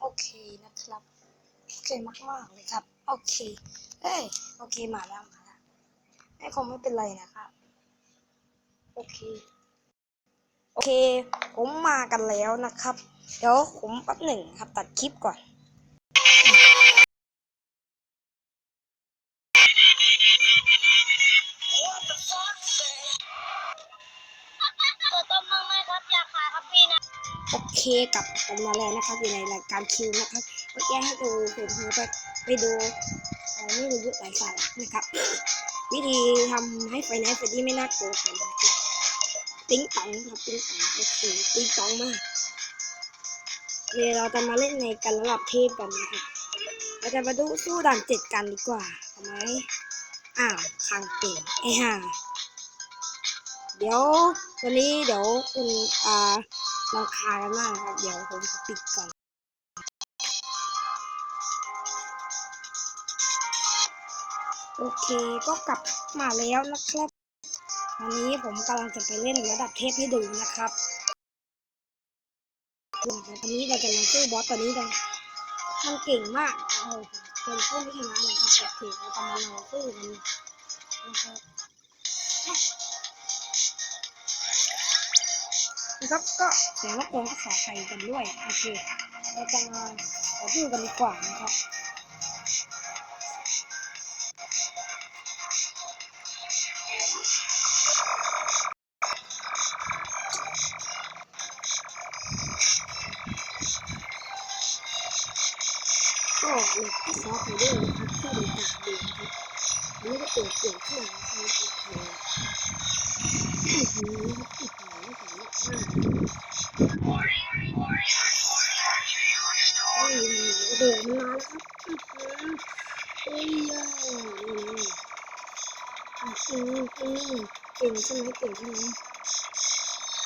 โอเคนะครับ โอเคมากๆเลยครับ โอเค เอ้ย โอเคมาแล้วมาแล้วไม่คงไม่เป็นไรนะครับ โอเค โอเค ผมมากันแล้วนะครับ เดี๋ยวผมแป๊บหนึ่งครับตัดคลิปก่อน เคกับกันมาแล้วนะครับอยู่ในรายการคิวนะครับเมื่อกี้ให้ดูเห็นไปไปดูอะไรไม่รู้หลายสาระนะครับ วิธีทำให้ไฟนนซ์เฟรดดี้ไม่น่ากลัวกันนะครับติ้งตองครับติ้งตองโอเคติ้งตองมากเดี๋ยวเราจะมาเล่นในกันระดับเทพกันนะครับเราจะมาดูสู้ด่านเจ็ดกันดีกว่าทำไมอ้าวทางเก่งไอ้ห่าเดี๋ยววันนี้เดี๋ยวคุณอ่า เราคากันมากนะครับ เดี๋ยวผมปิดก่อนโอเคก็กลับมาแล้วนะครับวันนี้ผมกำลังจะไปเล่นระดับเทพให้ดูนะครับตอนนี้เราจะลองสู้บอสตัวนี้กันมันเก่งมากโอ้โหเป็นผู้ไม่ชนะเลยครับโอเคเราจะมาลองสู้กันนะครับ นะครับก็เสียงรบกวนก็ขอใครกันด้วยโอเคเราจะมาขอดูกันดีกว่านะครับก็เลยขอไปด้วยนะครับเพื่อเป็นการดูนะครับนนี้ก็เปลี่ยนเปลี่ยนขึ้นมานะครับโอเคอื้อหือครับอื้อหือสวยมากโอ้ยโอ้ โหมันมาแล้วครับอื้อหือเอ้ยอะอืมอืมอืมเก่งใช่ไหมเก่งใช่ไหม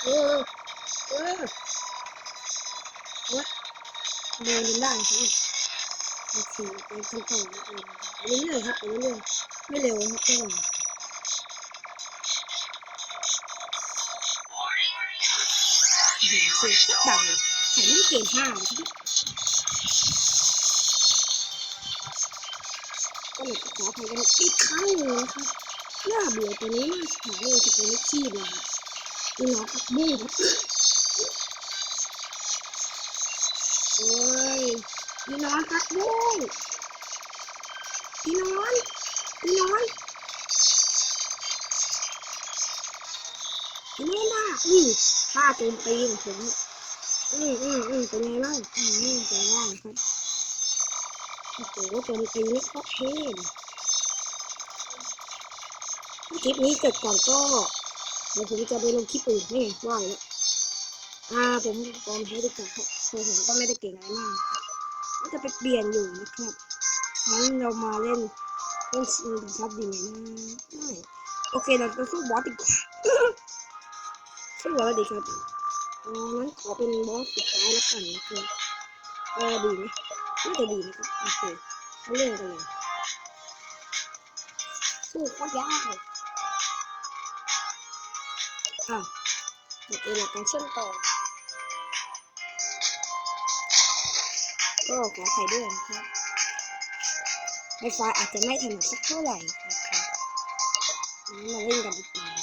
เออเออเฮ้ยเดินได้ครับโอเคไปขั้นตอนนะครับไปเรื่อยๆครับเรื่อยๆไม่เร็วครับไม่เร็ว อื้อหือเสียงดังเลยถ่ายเล่นเกมห้าก็เลยขออภัยกันอีกครั้งหนึ่งนะครับน่าเบื่อตัวนี้มากหาเลยสตัวนี้ชีพเลยครับนี่น้องผักบุ้ครับโอ้ยนี่น้องผักบุ้งนี่น้องนี่น้องนี่น้องน่ะอือ ท่าโจมตีของผมอืมอืมอืมเป็นไงบ้างอืมอืมเป็นไงบ้างครับโอ้โหโจมตีนี่โคตรเท่คลิปนี้เสร็จก่อนก็เดี๋ยวผมจะไปลงคลิปอื่นให้ว่ายแล้วอ่าผมยอมให้ดีกว่าครับเพราะผมก็ไม่ได้เก่งอะไรมากก็จะไปเปลี่ยนอยู่นะครับงั้นเรามาเล่นเล่นซับดีไหมนะไม่โอเคเราจะสู้บอสดีกว่า สู้บอสดีครับอ๋องั้นขอเป็นบอสสุดท้ายแล้วกันนะคเออดีไหมน่าจะดีนะครับโอเคเอาเรื่องกันเลยสู้โคตรยากเลยอะหมดเวลาการเชื่อมต่อก็ขออภัยด้วยนะครับไฟฟ้าอาจจะไม่ถนัดสักเท่าไหร่นะครับงั้นมาเล่นกันดีกว่า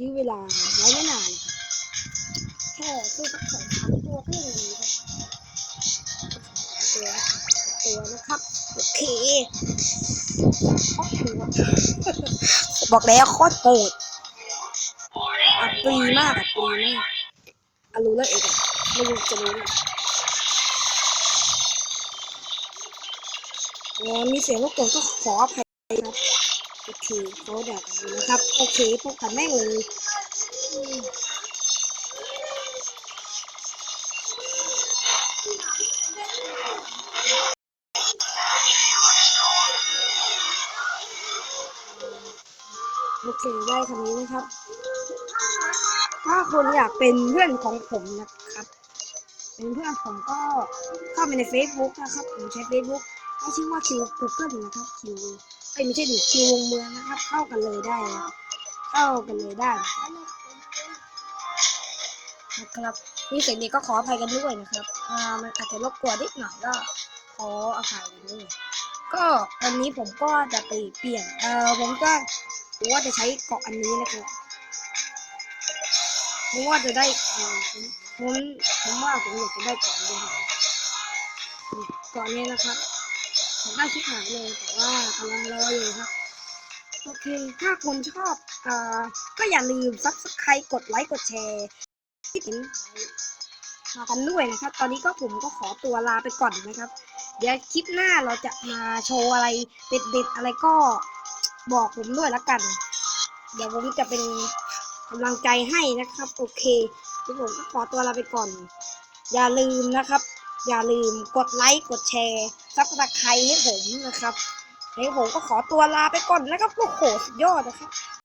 ยื้อเวลาไว้ไม่นานเลยครับแค่สู้สักสองสามตัวก็ยังดีครับตัวตัวนะครับโอเคโคตรโหดบอกแล้วโคตรโหดอัปรีมากอัปรีมากอะรู้แล้วเองไม่รู้จะรู้เลยอ๋อมีเสียงรบกวนก็ขออภัยครับโอ เคเขาด่ากันอยู่นะครับ โอเคพบกันแม่งเลยโอเคได้คำนี้นะครับ ถ้าคุณอยากเป็นเพื่อนของผมนะครับ เป็นเพื่อนผมก็เข้าไปใน Facebook นะครับ ผมใช้ Facebook ให้ชื่อว่าคิว Google นะครับคิว ไม่ใช่ดิคิววงเมืองนะครับ เข้ากันเลยได้นะเข้ากันเลยได้นะครับนะครับมีเสียงนี้ก็ขออภัยกันด้วยนะครับอ่ามันอาจจะรบกวนนิดหน่อยก็ขออภัยกันด้วยก็วันนี้ผมก็จะไปเปลี่ยนเอ่อผมก็ว่าจะใช้เกาะอันนี้นะครับผมว่าจะได้อ่อผมผมว่าผมอยากจะได้เกาะนี้ครับนี่เกาะนี้นะครับ ผมได้ชิบหายเลยแต่ว่ากำลังรออยู่ครับ โอเค ถ้าคนชอบอ่อก็อย่าลืมซับสไครต์กดไลค์กดแชร์ที่เห็นมากันด้วยนะครับ ตอนนี้ก็ผมก็ขอตัวลาไปก่อนนะครับ เดี๋ยวคลิปหน้าเราจะมาโชว์อะไรเด็ดๆอะไรก็บอกผมด้วยละกัน เดี๋ยวผมจะเป็นกำลังใจให้นะครับ โอเคทุกผมก็ขอตัวลาไปก่อน อย่าลืมนะครับ อย่าลืมกดไลค์กดแชร์ซับสไครต์ให้ผมนะครับให้ผมก็ขอตัวลาไปก่อนนะครับโอ้โหสุดยอดนะครับ